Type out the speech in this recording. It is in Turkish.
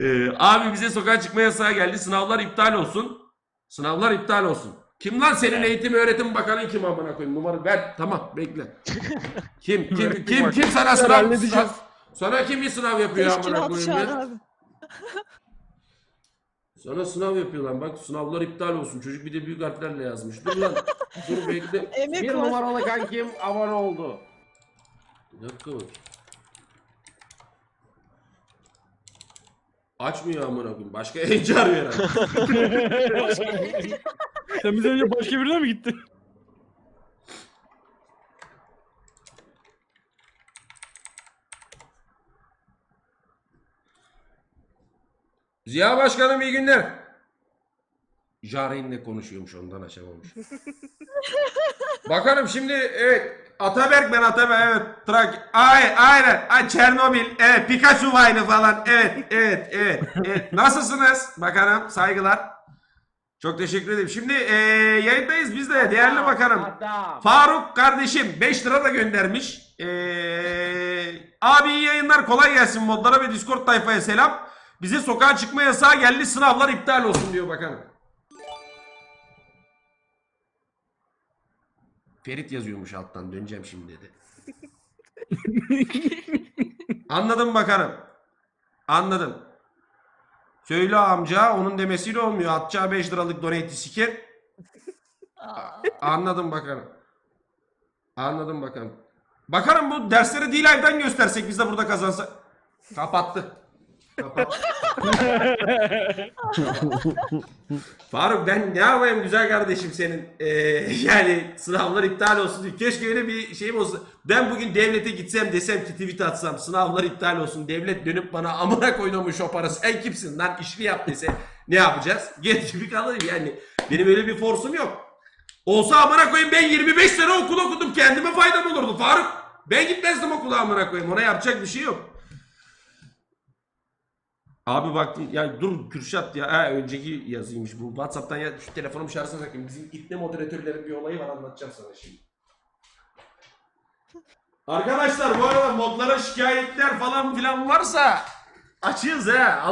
Ee, abi bize sokağa çıkma yasağı geldi. Sınavlar iptal olsun. Sınavlar iptal olsun. Kim lan senin eğitim öğretim bakanın kim amına koyayım? Numara ver. Tamam bekle. Kim kim kim bakanı. kim sana sınav sınav- Sana kim bir sınav yapıyor amına koyayım? ya? Sana sınav yapıyorlar. Bak sınavlar iptal olsun. Çocuk bir de büyük harflerle yazmış. Dur lan. Dur bekle. Emek Bir var. numaralı kankim abone oldu. Bir dakika bak. Açmıyor amına koyayım. Başka yayıncı arıyor herhalde. Sen bizden önce başka birine mi gittin? Ziya Başkanım iyi günler. Jaren'le konuşuyormuş ondan açamamış. Bakanım şimdi evet Ataberk ben Ataberk evet. Trak ay aynen. Ay Çernobil. Evet Pikachu Vine'ı falan. Evet evet evet evet. Nasılsınız? Bakanım saygılar. Çok teşekkür ederim. Şimdi eee, yayındayız biz de. Değerli bakanım. Adam. Faruk kardeşim 5 lira da göndermiş. Ee, abi iyi yayınlar kolay gelsin modlara ve Discord tayfaya selam. Bize sokağa çıkma yasağı geldi sınavlar iptal olsun diyor bakanım. Ferit yazıyormuş alttan döneceğim şimdi dedi. Anladım bakanım. Anladım. Söyle amca onun demesiyle olmuyor. Atacağı 5 liralık donate'i siker. Aa, Anladım bakanım. Anladım bakanım. Bakanım bu dersleri D-Live'den göstersek biz de burada kazansak. Kapattı. Faruk ben ne yapayım güzel kardeşim senin. Ee, yani sınavlar iptal olsun diye. Keşke öyle bir şeyim olsa. Ben bugün devlete gitsem desem ki tweet atsam sınavlar iptal olsun. Devlet dönüp bana amına koynamış o parası. Sen kimsin lan işini yap dese ne yapacağız? Geç gibi kalırım yani. Benim öyle bir forsum yok. Olsa amına koyayım ben 25 sene okul okudum kendime faydam olurdu Faruk. Ben gitmezdim okula amına koyayım ona yapacak bir şey yok. Abi baktım ya dur Kürşat ya ha, önceki yazıymış bu Whatsapp'tan ya şu telefonumu şarjına takayım. Bizim itne moderatörlerin bir olayı var anlatacağım sana şimdi. Arkadaşlar bu arada modlara şikayetler falan filan varsa açığız ha.